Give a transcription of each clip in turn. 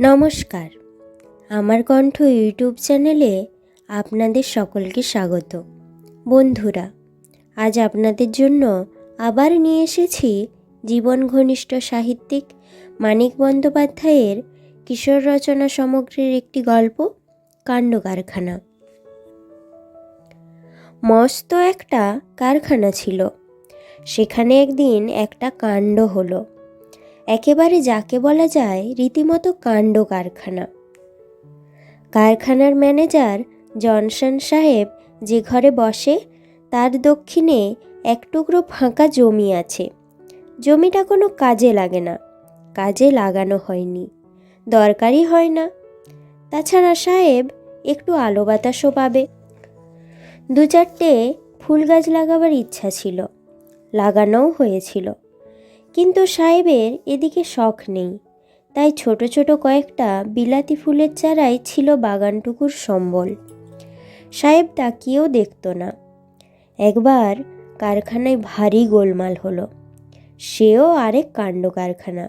নমস্কার। আমার কণ্ঠ ইউটিউব চ্যানেলে আপনাদের সকলকে স্বাগত। বন্ধুরা, আজ আপনাদের জন্য আবার নিয়ে এসেছি জীবন ঘনিষ্ঠ সাহিত্যিক মানিক বন্দ্যোপাধ্যায়ের কিশোর রচনা সমগ্রের একটি গল্প, কাণ্ড কারখানা। মস্ত একটা কারখানা ছিল। সেখানে একদিন একটা কাণ্ড হলো। একেবারে যাকে বলা যায় রীতিমতো কাণ্ড কারখানা। কারখানার ম্যানেজার জনসন সাহেব যে ঘরে বসে, তার দক্ষিণে এক টুকরো ফাঁকা জমি আছে। জমিটা কোনো কাজে লাগে না। কাজে লাগানো হয়নি। দরকারই হয় না। তাছাড়া সাহেব একটু আলো বাতাসও পাবে। দু চারটে ফুল গাছ লাগাবার ইচ্ছা ছিল। লাগানোও হয়েছিল। কিন্তু সাহেবের এদিকে শখ নেই। তাই ছোট ছোট কয়েকটা বিলাতি ফুলের চারাই ছিল বাগানটুকুর সম্বল। সাহেব তাকিয়েও দেখত না। একবার কারখানায় ভারী গোলমাল হলো। সেও আরেক কাণ্ড কারখানা।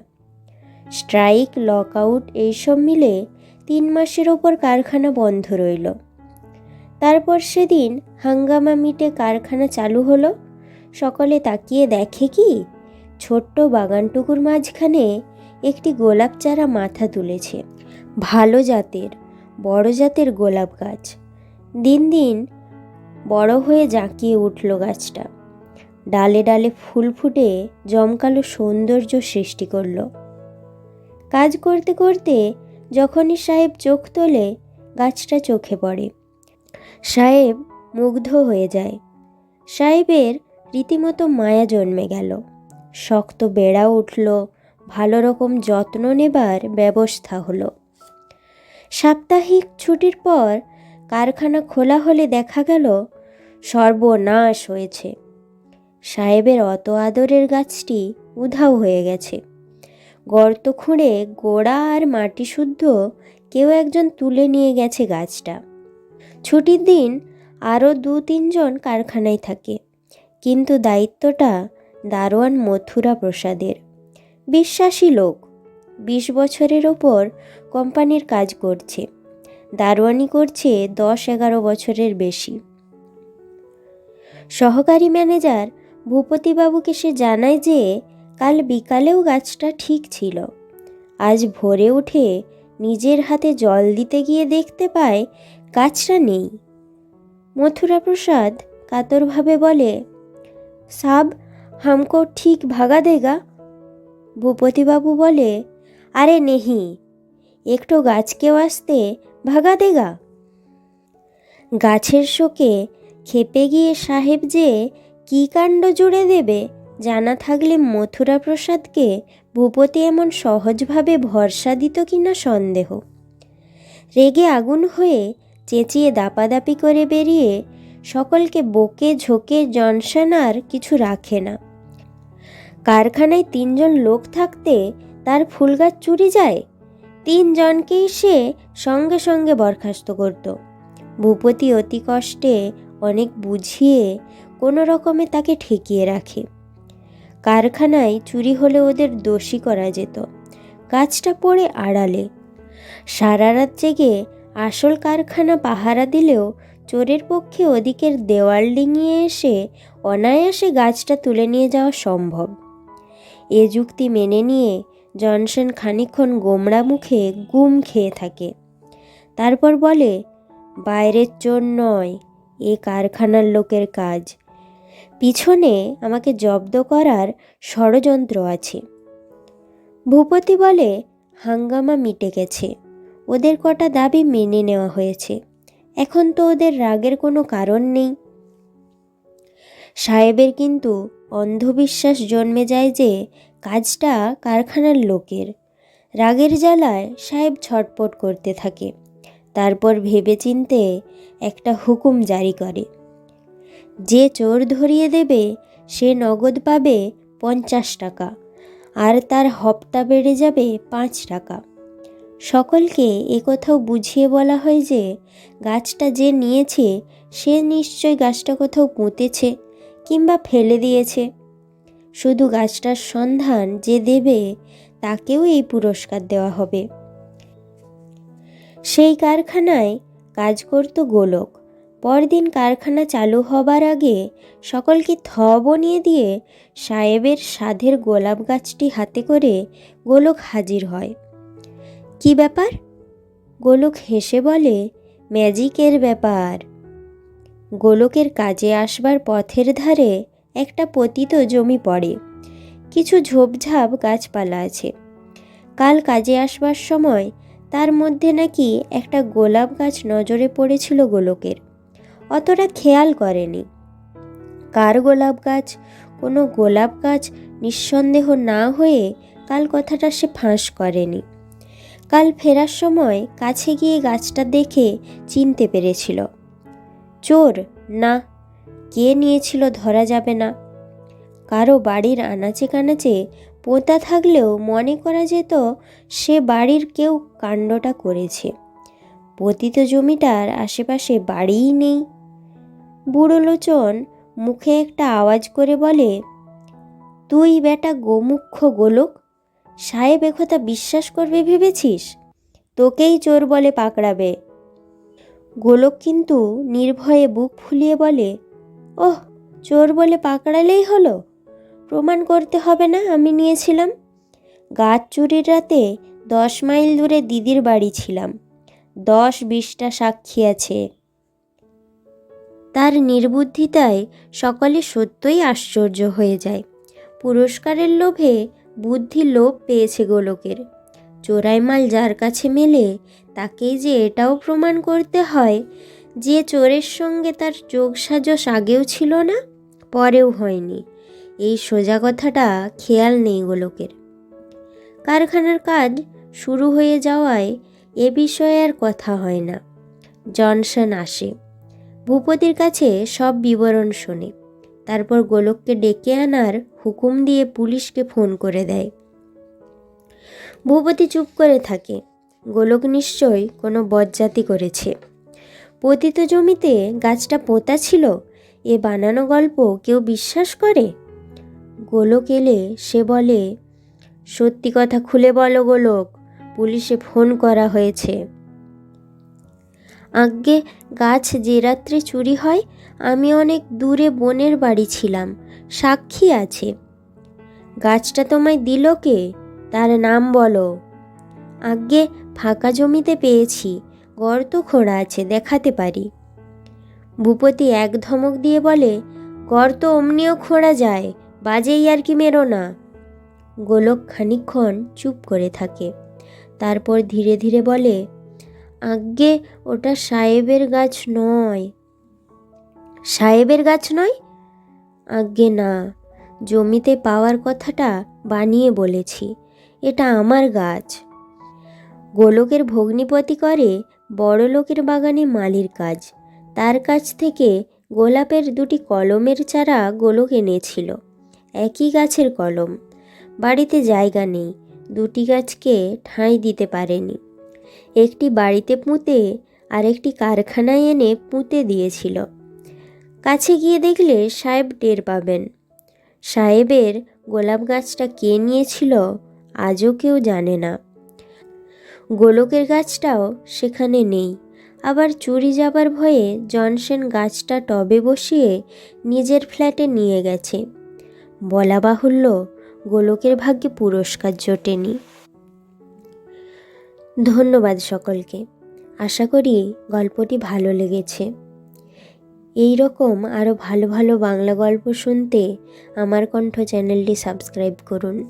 স্ট্রাইক লক আউট এইসব মিলে তিন মাসের ওপর কারখানা বন্ধ রইল। তারপর সেদিন হাঙ্গামা মিটে কারখানা চালু হলো। সকলে তাকিয়ে দেখে কি? ছোট্ট বাগানটুকুর মাঝখানে একটি গোলাপ চারা মাথা তুলেছে। ভালো জাতের, বড় জাতের গোলাপ গাছ। দিন দিন বড় হয়ে জাঁকিয়ে উঠল গাছটা। ডালে ডালে ফুল ফুটে জমকালো সৌন্দর্য সৃষ্টি করল। কাজ করতে করতে যখনই সাহেব চোখ তোলে, গাছটা চোখে পড়ে। সাহেব মুগ্ধ হয়ে যায়। সাহেবের রীতিমতো মায়া জন্মে গেল। শক্ত বেড়া উঠল, ভালো রকম যত্ন নেবার ব্যবস্থা হলো। সাপ্তাহিক ছুটির পর কারখানা খোলা হলে দেখা গেল, সর্বনাশ হয়েছে। সাহেবের অত আদরের গাছটি উধাও হয়ে গেছে। গর্ত খুঁড়ে গোড়া আর মাটি শুদ্ধ কেউ একজন তুলে নিয়ে গেছে গাছটা। ছুটির দিন আরও দু তিনজন কারখানায় থাকে, কিন্তু দায়িত্বটা দারোয়ান মথুরা প্রসাদের। বিশ্বাসী লোক, বিশ বছরের ওপর কোম্পানির কাজ করছে। দারোয়ানি করছে দশ এগারো বছরের বেশি। সহকারী ম্যানেজার ভূপতিবাবুকে সে জানায় যে কাল বিকালেও গাছটা ঠিক ছিল। আজ ভোরে উঠে নিজের হাতে জল দিতে গিয়ে দেখতে পায় গাছটা নেই। মথুরা প্রসাদ কাতরভাবে বলে, সাব হামকো ঠিক ভাগা দেগা ভূপতিবাবু বলে আরে নেহি একটু গাছকেও আসতে ভাগা দেগা গাছের শোকে খেপে গিয়ে সাহেব যে কী কাণ্ড জুড়ে দেবে জানা থাকলে মথুরা প্রসাদকে ভূপতি এমন সহজভাবে ভরসা দিত কিনা সন্দেহ। রেগে আগুন হয়ে চেঁচিয়ে দাপাদাপি করে বেরিয়ে সকলকে বকে ঝোঁকে জনসন আর কিছু রাখে না। কারখানায় তিনজন লোক থাকতে তার ফুল গাছ চুরি যায়। তিনজনকেই সে সঙ্গে সঙ্গে বরখাস্ত করত। ভূপতি অতি কষ্টে অনেক বুঝিয়ে কোনো রকমে তাকে ঠেকিয়ে রাখে। কারখানায় চুরি হলে ওদের দোষী করা যেত। গাছটা পড়ে আড়ালে। সারা রাত জেগে আসল কারখানা পাহারা দিলেও চোরের পক্ষে ওদিকের দেওয়াল ডিঙিয়ে এসে অনায়াসে গাছটা তুলে নিয়ে যাওয়া সম্ভব। এ যুক্তি মেনে নিয়ে জনসন খানিক্ষণ গোমড়া মুখে গুম খেয়ে থাকে। তারপর বলে, বাইরের চোর নয়, এ কারখানার লোকের কাজ। পিছনে আমাকে জব্দ করার ষড়যন্ত্র আছে ভূপতি বলে, হাঙ্গামা মিটে গেছে। ওদের কটা দাবি মেনে নেওয়া হয়েছে। এখন তো ওদের রাগের কোনো কারণ নেই। সাহেবের কিন্তু অন্ধবিশ্বাস জন্মে যায় যে কাজটা কারখানার লোকের। রাগের জ্বালায় সাহেব ছটপট করতে থাকে। তারপর ভেবে চিনতে একটা হুকুম জারি করে। যে চোর ধরিয়ে দেবে, সে নগদ পাবে পঞ্চাশ টাকা। আর তার হপ্তা বেড়ে যাবে পাঁচ টাকা। সকলকে একথাও বুঝিয়ে বলা হয় যে, গাছটা যে নিয়েছে, সে নিশ্চয় গাছটা কোথাও পুঁতেছে। কিংবা ফেলে দিয়েছে। শুধু গাছটার সন্ধান যে দেবে, তাকেও এই পুরস্কার দেওয়া হবে। সেই কারখানায় কাজ করত গোলক। পরদিন কারখানা চালু হবার আগে সকলকে থ বনিয়ে দিয়ে সাহেবের সাধের গোলাপ গাছটি হাতে করে গোলক হাজির হয়। কি ব্যাপার? গোলক হেসে বলে, ম্যাজিকের ব্যাপার। গোলকের কাজে আসবার পথের ধারে একটা পতিত জমি পড়ে। কিছু ঝোপঝাপ গাছপালা আছে। কাল কাজে আসবার সময় তার মধ্যে নাকি একটা গোলাপ গাছ নজরে পড়েছিল গোলকের। অতটা খেয়াল করেনি। কার গোলাপ গাছ? কোনো গোলাপ গাছ নিঃসন্দেহ না হয়ে কাল কথাটা সে ফাঁস করেনি। কাল ফেরার সময় কাছে গিয়ে গাছটা দেখে চিনতে পেরেছিল। চোর? না। কে নিয়েছিল ধরা যাবে না? কারও বাড়ির আনাচে কানাচে পোঁতা থাকলেও মনে করা যেত সে বাড়ির কেউ কাণ্ডটা করেছে। পতিত জমিটার আশেপাশে বাড়িই নেই। বুড়ো লোচন মুখে একটা আওয়াজ করে বলে, তুই বেটা গোমুখ্য গোলক? সাহেব একথা বিশ্বাস করবে ভেবেছিস? তোকেই চোর বলে পাকড়াবে। গোলক কিন্তু নির্ভয়ে বুক ফুলিয়ে বলে, ওহ, চোর বলে পাকড়ালেই হলো। প্রমাণ করতে হবে না, আমি নিয়েছিলাম। গাছ চুরির রাতে দশ মাইল দূরে দিদির বাড়ি ছিলাম। দশ বিশটা সাক্ষী আছে। তার নির্বুদ্ধিতায় সকলে সত্যই আশ্চর্য হয়ে যায়। পুরস্কারের লোভে বুদ্ধি লোভ পেয়েছে গোলকের। চোরাই মাল যার কাছে মেলে তাকেই যে এটাও প্রমাণ করতে হয় যে চোরের সঙ্গে তার যোগসাজস আগেও ছিল না, পরেও হয়নি। এই সোজা কথাটা খেয়াল নেই গোলকের। কারখানার কাজ শুরু হয়ে যাওয়ায় এ বিষয়ে আর কথা হয় না। জনসন আসে। ভূপতির কাছে সব বিবরণ শোনে। তারপর গোলককে ডেকে আনার হুকুম দিয়ে পুলিশকে ফোন করে দেয়। ভূপতি চুপ করে থাকে। গোলক নিশ্চয় কোনো বজ্জাতি করেছে। পতিত জমিতে গাছটা পোতা ছিল, এ বানানো গল্প কেউ বিশ্বাস করে? গোলক এলে সে বলে, সত্যি কথা খুলে বলো গোলক, পুলিশে ফোন করা হয়েছে। আজ্ঞে, গাছ যে রাত্রে চুরি হয়, আমি অনেক দূরে বোনের বাড়ি ছিলাম, সাক্ষী আছে। গাছটা তোমায় দিল কে? তার নাম বলো। আজ্ঞে ফাঁকা জমিতে পেয়েছি গর্ত খোঁড়া আছে, দেখাতে পারি। ভূপতি এক ধমক দিয়ে বলে গর্ত অমনিও খোঁড়া যায়, বাজেই আর কি মেরো না। গোলক খানিক্ষণ চুপ করে থাকে। তারপর ধীরে ধীরে বলে, আজ্ঞে, ওটা সাহেবের গাছ নয়। সাহেবের গাছ নয়? আজ্ঞে, না। জমিতে পাওয়ার কথাটা বানিয়ে বলেছি। এটা আমার গাছ। গোলকের ভগ্নিপতি করে বড় লোকের বাগানে মালির কাজ। তার কাছ থেকে গোলাপের দুটি কলমের চারা গোলক এনেছিল। একই গাছের কলম। বাড়িতে জায়গা নেই। দুটি গাছকে ঠাঁই দিতে পারেনি। একটি বাড়িতে পুঁতে আর একটি কারখানায় এনে পুঁতে দিয়েছিল। কাছে গিয়ে দেখলে সাহেব টের পাবেন। সাহেবের গোলাপ গাছটা কে নিয়েছিল, আজও কেউ জানে না। গোলকের গাছটাও সেখানে নেই। আবার চুরি যাবার ভয়ে জনসেন গাছটা টবে বসিয়ে নিজের ফ্ল্যাটে নিয়ে গেছে। বলা বাহুল্য গোলকের ভাগ্যে পুরস্কার জোটেনি। ধন্যবাদ সকলকে। আশা করি গল্পটি ভালো লেগেছে। এই রকম আরও ভালো ভালো বাংলা গল্প শুনতে আমার কণ্ঠ চ্যানেলটি সাবস্ক্রাইব করুন।